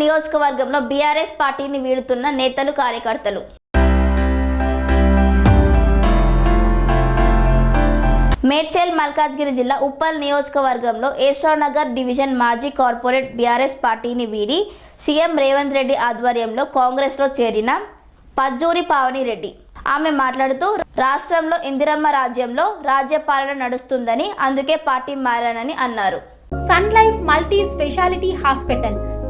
నియోజకవర్గంలో బీఆర్ఎస్ పార్టీని వీడుతున్న నేతలు కార్యకర్తలు. మేడ్చల్ మల్కాజ్గిరి జిల్లా ఉప్పల్ నియోజకవర్గంలో ఏశ్రానగర్ డివిజన్ మాజీ కార్పొరేట్ బీఆర్ఎస్ పార్టీని వీడి సీఎం రేవంత్ రెడ్డి ఆధ్వర్యంలో కాంగ్రెస్లో చేరిన పజ్జూరి పావనిరెడ్డి ఆమె మాట్లాడుతూ రాష్ట్రంలో ఇందిరమ్మ రాజ్యంలో రాజ్యపాలన నడుస్తుందని అందుకే పార్టీ మారానని అన్నారు. Sun life multi speciality hospital